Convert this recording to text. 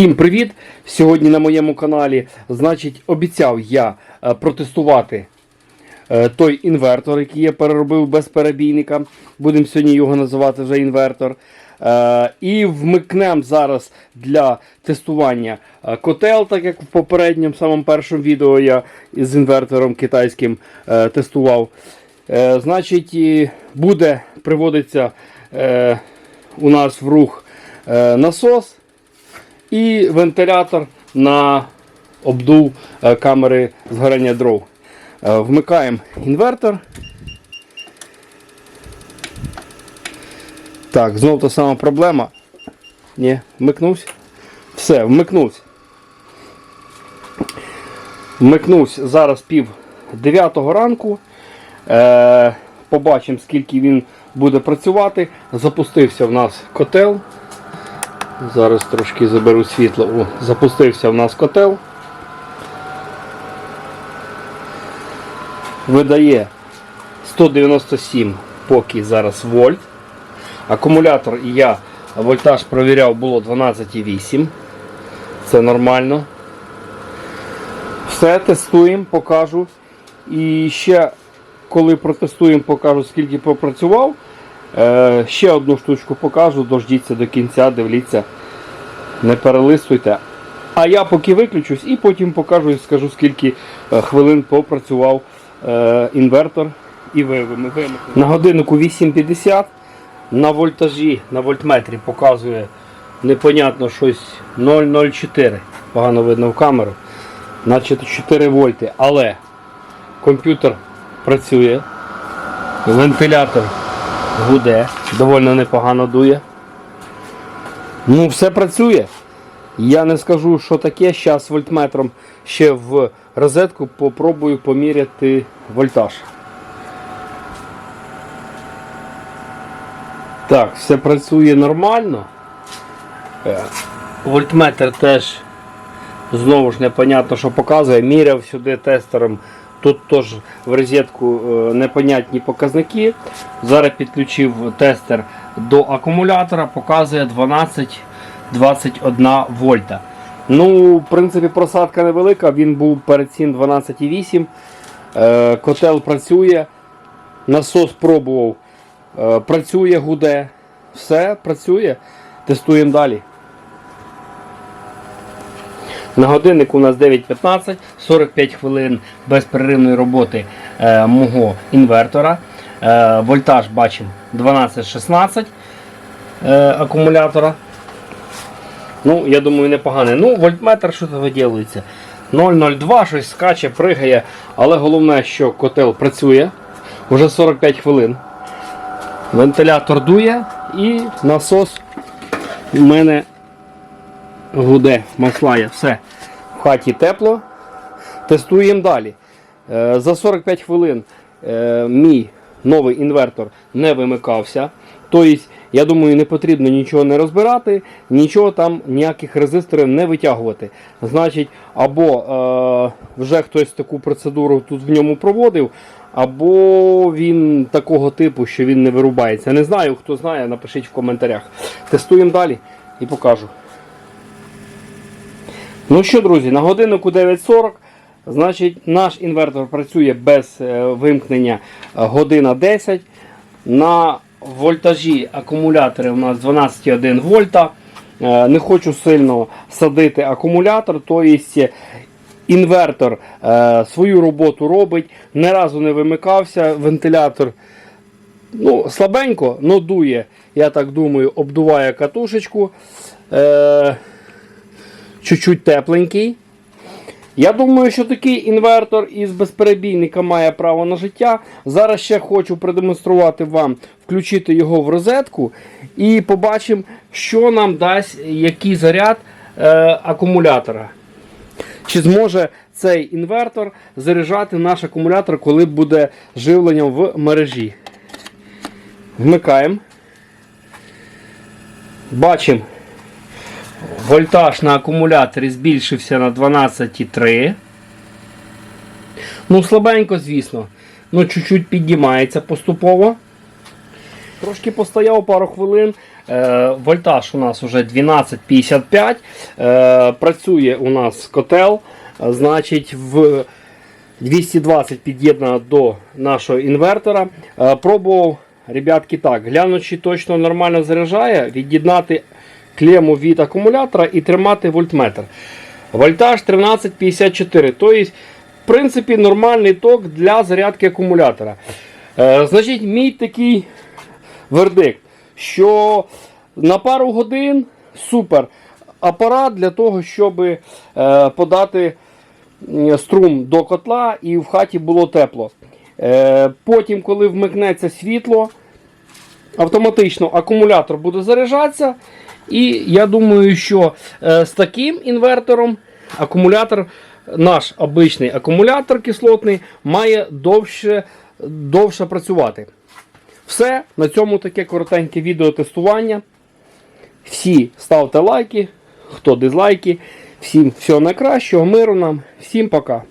Всім привіт! Сьогодні на моєму каналі, значить, обіцяв я е, протестувати е, той інвертор, який я переробив без перебійника. Будемо сьогодні його називати вже інвертор. Е, І вмикнемо зараз для тестування котел, так як в попередньому самому першому відео я з інвертором китайським тестував. Значить, буде приводиться у нас в рух насос і вентилятор на обдув е, камери згорання дров. Е, Вмикаємо інвертор. Так, знову та сама проблема. Ні, вмикнувся. Все, вмикнувся. Вмикнувся зараз пів дев'ятого ранку. Е, побачимо, скільки він буде працювати. Запустився в нас котел. Зараз трошки заберу світло. О, запустився в нас котел. Видає 197 поки зараз вольт. Акумулятор і я вольтаж провіряв було 12,8. Це нормально. Все, тестуємо, покажу. І ще коли протестуємо, покажу, скільки попрацював. Е, ще одну штучку покажу, дождіться до кінця, дивіться, не перелистуйте. А я поки виключусь і потім покажу і скажу, скільки е, хвилин попрацював е, інвертор і ви- ви- На годиннику 8.50 на вольтажі, на вольтметрі показує непонятно щось 0,04. Погано видно в камеру. Значить 4 вольти. Але комп'ютер працює, вентилятор гуде, доволі непогано дує. Ну, все працює. Я не скажу, що таке. Зараз вольтметром ще в розетку попробую поміряти вольтаж. Так, все працює нормально. Е, Вольтметр теж знову ж непонятно, що показує. Міряв сюди тестером. Тут теж в розетку е, непонятні показники. Зараз підключив тестер до акумулятора, показує 12-21 вольта. Ну, в принципі, просадка невелика, він був перед цим 12,8. Е, Котел працює. Насос пробував. Е, Працює, гуде. Все працює. Тестуємо далі. На годиннику у нас 9.15, 45 хвилин безперервної роботи е, мого інвертора. Е, вольтаж бачимо 12-16 е, акумулятора. Ну, я думаю, непоганий. Ну, вольтметр що то виділується. 0,02, щось скаче, пригає. Але головне, що котел працює вже 45 хвилин. Вентилятор дує і насос у мене гуде, маслає, все. В хаті тепло. Тестуємо далі. Е, За 45 хвилин е, мій новий інвертор не вимикався. Тобто, я думаю, не потрібно нічого не розбирати, нічого там, ніяких резисторів не витягувати. Значить, або е, вже хтось таку процедуру тут в ньому проводив, або він такого типу, що він не вирубається. Не знаю, хто знає, напишіть в коментарях. Тестуємо далі і покажу. Ну що, друзі, на годиннику 9.40. Значить, наш інвертор працює без е, вимкнення е, година 10. На вольтажі акумулятори у нас 12,1 вольта. Е, Не хочу сильно садити акумулятор, тобто інвертор свою роботу робить, ні разу не вимикався. Вентилятор ну, слабенько, но дує, я так думаю, обдуває катушечку. Чуть-чуть тепленький. Я думаю, що такий інвертор із безперебійника має право на життя. Зараз ще хочу продемонструвати вам, включити його в розетку і побачимо, що нам дасть який заряд е, акумулятора. Чи зможе цей інвертор заряджати наш акумулятор, коли буде живлення в мережі? Вмикаємо. Бачимо. Вольтаж на акумуляторі збільшився на 12,3. Ну, слабенько, звісно. Ну, чуть-чуть піднімається поступово. Трошки постояв пару хвилин. Е, вольтаж у нас вже 1255. Е, працює у нас котел. Значить, в 220 під'єднано до нашого інвертора. Е, пробував, ребятки, так, глянучи точно нормально заряджає, від'єднати клему від акумулятора і тримати вольтметр. Вольтаж 1354. Тобто, в принципі, нормальний ток для зарядки акумулятора. Е, значить, мій такий вердикт, що на пару годин супер апарат для того, щоб е, подати струм до котла і в хаті було тепло. Е, потім, коли вмикнеться світло, автоматично акумулятор буде заряджатися. І я думаю, що е, з таким інвертором акумулятор, наш обичний акумулятор кислотний, має довше, довше працювати. Все, на цьому таке коротеньке відео тестування. Всі ставте лайки, хто дизлайки. Всім всього найкращого, миру нам, всім пока.